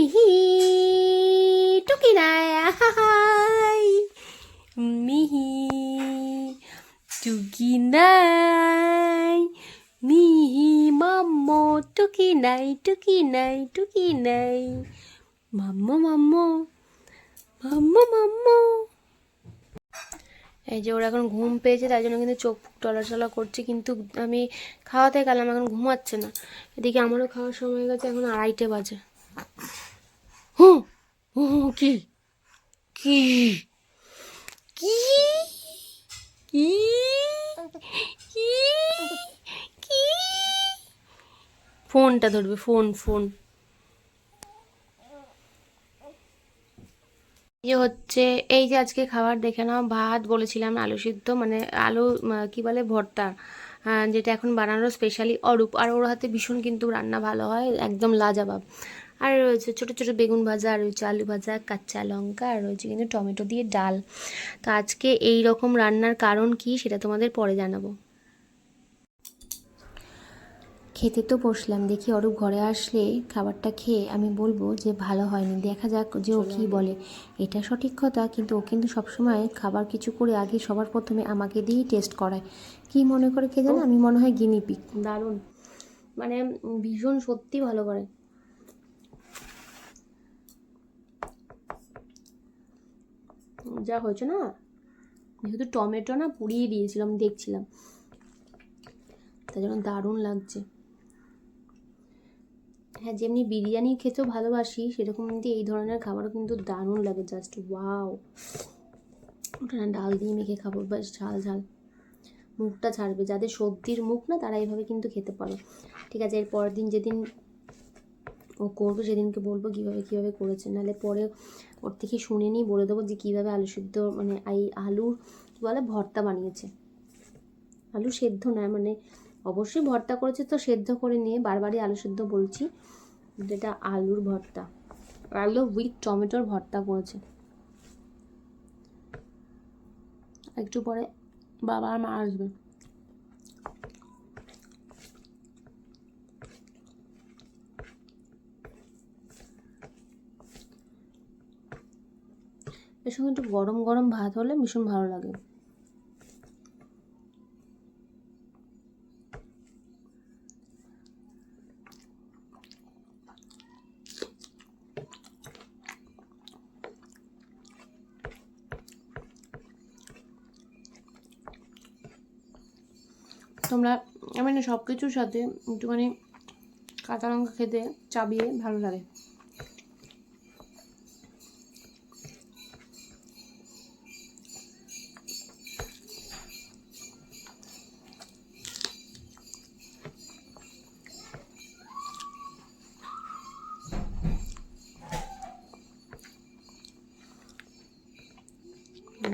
মিহি টুকি নাই আহাই মিহি, টুকি নাই, মিহি মাম্মো, টুকি নাই টুকি নাই মাম্মো মাম্মো মাম্মো মাম্মো। এই যে ওরা এখন ঘুম পেয়েছে তাই জন্য কিন্তু চোখ ফুক টলাচলা করছে, কিন্তু আমি খাওয়াতে গেলাম, এখন ঘুমাচ্ছে না। এদিকে আমারও খাওয়ার সময় গেছে, এখন আড়াইটে বাজে। হুম কি? কি? ফোনটা ধরবে, ফোন ফোন। যে হচ্ছে, এই যে আজকে খাবার দেখে নাও, ভাত বলেছিলাম, আলু সিদ্ধ মানে আলু কি বলে, ভর্তা যেটা এখন বানানো স্পেশালি অরূপ। আর ওর হাতে ভীষণ কিন্তু রান্না ভালো হয়, একদম লাজাবাব। আর রয়েছে ছোটো ছোটো বেগুন ভাজা আর রয়েছে আলু ভাজা কাঁচা লঙ্কা আর রয়েছে কিন্তু টমেটো দিয়ে ডাল। তো আজকে এই রকম রান্নার কারণ কি সেটা তোমাদের পরে জানাব। খেতে তো বসলাম দেখি অরূপ ঘরে আসলে খাবারটা খেয়ে আমি বলব যে ভালো হয়নি। দেখা যাক যে ও কী বলে। এটা সঠিক কথা কিন্তু ও কিন্তু সবসময় খাবার কিছু করে আগে সবার প্রথমে আমাকে দিয়েই টেস্ট করায়। কি মনে করে কে জানে? আমি মনে হয় গিনিপিক দারুণ। মানে ভীষণ সত্যি ভালো করে। যা হয়েছে না? যেহেতু টমেটো না পুড়িয়ে দিয়েছিলাম দেখছিলাম। তাই জন্য দারুণ লাগছে। হ্যাঁ যেমনি বিরিয়ানি খেতেও ভালোবাসি, সেরকম কিন্তু এই ধরনের খাবারও কিন্তু দারুণ লাগে জাস্ট ওয়াও ওটা না ডাল দিয়ে মেখে খাব বেশ ঝাল ঝাল। মুখটা ছাড়বে, যাদের সর্দির মুখ না, তারা এইভাবে কিন্তু খেতে পারো। ঠিক আছে এর পরের দিন যেদিন করবে, সেদিনকে বলব কীভাবে কীভাবে করেছে। নাহলে পরে ওর থেকে শুনে নিই বলে দেবো যে কীভাবে আলু সিদ্ধ মানে এই আলুর কী বলে, ভর্তা বানিয়েছে। আলু সেদ্ধ নয় মানে অবশ্যই ভর্তা করেছে তো সেদ্ধ করে নিয়ে বারবারই আলু সেদ্ধ বলছি এটা আলুর ভর্তা। আলু উইথ টমেটোর ভর্তা করেছে। একটু পরে বাবা আর মা আসবে। এর সঙ্গে একটু গরম গরম ভাত হলে ভীষণ ভালো লাগে। তোমরা আমার না সব কিছুর সাথে একটুখানি কাঁচা লঙ্কা খেতে চাবিয়ে ভালো লাগে।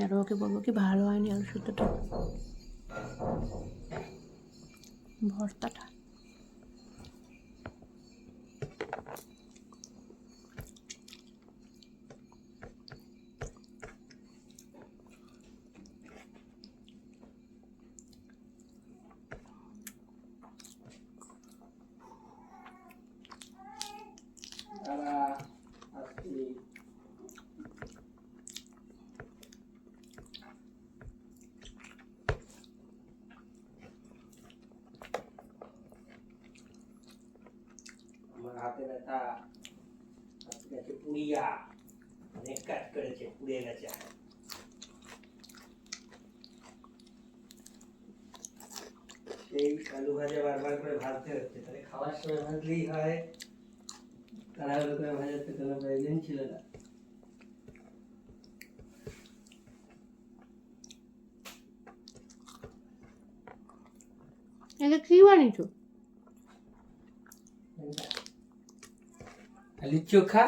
আর ওকে বলব কি ভালো হয়নি আলু সুতোটা। ভর্তাটা আমার হাতে ব্যথা গেছে পুড়িয়া অনেক কাজ করেছে পুড়ে গেছে সেই আলু ভাজা বারবার করে ভাজতে হচ্ছে তাহলে খাওয়ার সময় ভাজলেই হয় তাড়াহুড়ো করে ভাজার তো কোনো প্রয়োজন ছিল না এটা কি বানিয়েছো চোখা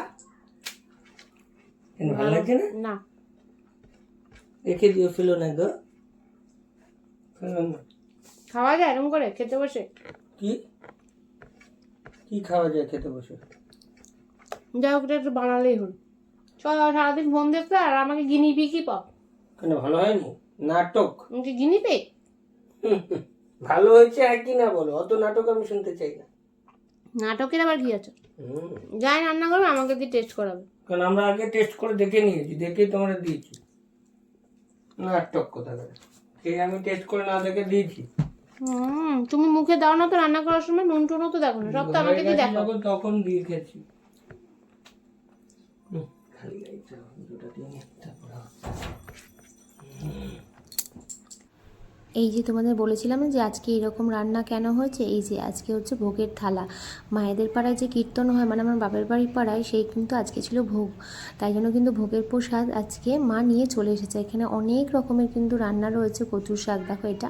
কেন ভালো লাগছে না? না। রেখে দিও ফেলো না গো। খাওয়া যায় এরকম করে খেতে বসে? কি? কি খাওয়া যায় খেতে বসে? যাই হোক একটু বানালেই হল। চল সারাদিন ফোন দেখতে আর আমাকে গিনি পিকি পাও কেন ভালো হয়নি? নাটক। আমাকে গিনি পে? ভালো হয়েছে আর কি না বলো? অত নাটক আমি শুনতে চাই না। নাটকের আবার কি আছে? যাই রান্না করবে আমাকে দিয়ে টেস্ট করাবে। কারণ আমরা আগে টেস্ট করে দেখে নিয়েছি দেখেই তোমরা দিয়েছি। নাটক কথা করে সেই আমি টেস্ট করে না দেখে দিয়েছি? হুম তুমি মুখে দাও না তো রান্না করার সময় নুন টুনও তো দেখো না। সব তো আমাকে দিয়ে দেখো তখন দিয়ে খেয়েছি। খালি গাইতে দুটো দিয়ে নে, তারপরে হবে। এই যে তোমাদের বলেছিলাম যে আজকে এরকম রান্না কেন হয়েছে? এই যে আজকে হচ্ছে ভোগের থালা। মায়েদের পাড়ায় যে কীর্তন হয় মানে আমার বাপের বাড়ির পাড়ায়, সেই কিন্তু আজকে ছিল ভোগ। তাই জন্য কিন্তু ভোগের প্রসাদ আজকে মা নিয়ে চলে এসেছে। এখানে অনেক রকমের কিন্তু রান্না রয়েছে, কচুর শাক, দেখো এটা।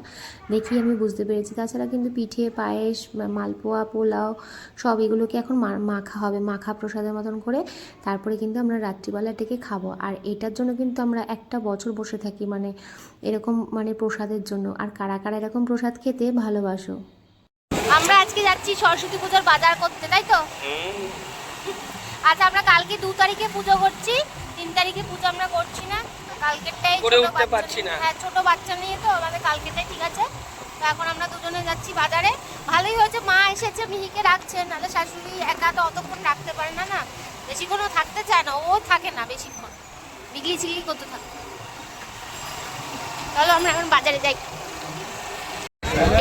দেখি আমি বুঝতে পেরেছি। তাছাড়া কিন্তু পিঠে, পায়েস মালপোয়া, পোলাও, সব এগুলোকে এখন মাখা হবে, মাখা প্রসাদের মতন করে। তারপরে কিন্তু আমরা রাত্রিবেলা ডেকে খাব। আর এটার জন্য কিন্তু আমরা একটা বছর বসে থাকি। মানে এরকম মানে প্রসাদের জন্য। আর কারা কারা এরকম প্রসাদ খেতে ভালোবাসো? আমরা আজকে যাচ্ছি সরস্বতী পুজোর বাজার করতে তাই তো? আচ্ছা আমরা কালকে দু তারিখে পুজো করছি তিন তারিখে পুজো আমরা করছি না। কালকেরটাই করে ছোট উঠতে বাচ্চা পারছি না। নিয়ে- হ্যাঁ ছোট বাচ্চা নিয়ে তো আমাদের কালকেটাই ঠিক আছে। তো এখন আমরা দুজনে যাচ্ছি বাজারে। ভালোই হয়েছে মা এসেছে মিহিকে রাখছে নাহলে শাশুড়ি একা তো অতক্ষণ রাখতে পারে না না। বেশিক্ষণও থাকতে চায় না ও থাকে না বেশিক্ষণ। বিগলি চিগলি করতে থাকে। চলো আমরা এখন বাজারে যাই।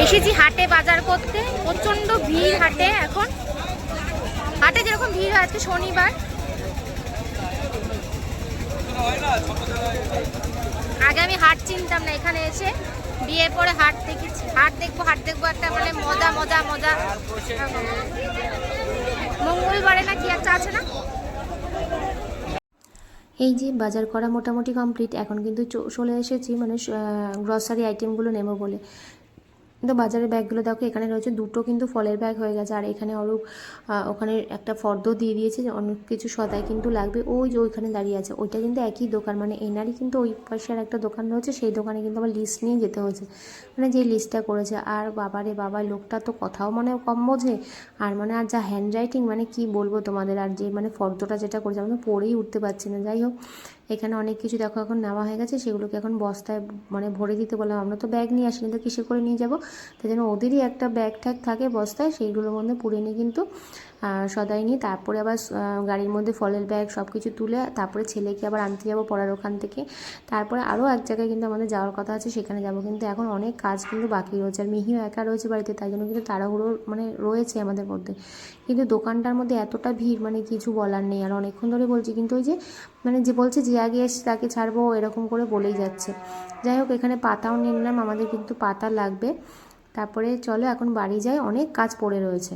এসেছি হাটে বাজার করতে প্রচণ্ড ভিড় হাটে এখন। হাটে যেরকম ভিড় হয়, আজকে শনিবার। আগে আমি হাট চিনতাম না, এখানে এসে বিয়ের পরে হাট দেখেছি। হাট দেখব হাট দেখব একটা মানে মজা মজা মজা। মঙ্গলবারে না কি একটা আছে না? এই যে বাজার করা মোটামুটি কমপ্লিট এখন কিন্তু চলে এসেছি মানে গ্রসারি আইটেমগুলো নেব বলে। কিন্তু বাজারের ব্যাগগুলো দেখো, এখানে রয়েছে দুটো কিন্তু ফলের ব্যাগ হয়ে গেছে। আর এখানে অরূপ ওখানে একটা ফর্দ দিয়ে দিয়েছে অনেক কিছু সদাই কিন্তু লাগবে। ওই যে ওইখানে দাঁড়িয়ে আছে, ওইটা কিন্তু একই দোকান মানে এনারই কিন্তু ওই পাশে আর একটা দোকান রয়েছে, সেই দোকানে কিন্তু আবার লিস্ট নিয়ে যেতে হয়েছে। মানে যে লিস্টটা করেছে, আর বাবারে বাবা, লোকটা তো কথাও মানে কম বোঝে, আর মানে আর যা হ্যান্ড রাইটিং মানে কি বলব তোমাদের? আর যে মানে ফর্দটা যেটা করেছে, আমি তো পড়েই উঠতে পারছি না, যাই হোক। এখানে অনেক কিছু দেখো এখন নেওয়া হয়ে গেছে, সেগুলোকে এখন বস্তায় মানে ভরে দিতে বললাম। আমরা তো ব্যাগ নিয়ে আসি, কিন্তু কিসে করে নিয়ে যাব? তাই জন্য ওদেরই একটা ব্যাগ ট্যাগ থাকে বস্তায়, সেইগুলোর মধ্যে পুড়ে নিয়ে কিন্তু সদাই নিয়ে তারপরে আবার গাড়ির মধ্যে ফলের ব্যাগ সব কিছু তুলে তারপরে ছেলেকে আবার আনতে যাব পড়ার ওখান থেকে। তারপরে আরও এক জায়গায় কিন্তু আমাদের যাওয়ার কথা আছে, সেখানে যাব। কিন্তু এখন অনেক কাজ কিন্তু বাকি রয়েছে। আর মিহিও একা রয়েছে বাড়িতে, তাই জন্য কিন্তু তাড়াহুড়ো মানে রয়েছে আমাদের মধ্যে। কিন্তু দোকানটার মধ্যে এতটা ভিড় মানে কিছু বলার নেই। আর অনেকক্ষণ ধরে বলছি কিন্তু ওই যে মানে যে বলছে যে আগে এসে তাকে ছাড়বো, এরকম করে বলেই যাচ্ছে। যাই হোক, এখানে পাতাও নিলাম, আমাদের কিন্তু পাতা লাগবে। তারপরে চলো এখন বাড়ি যাই, অনেক কাজ পড়ে রয়েছে।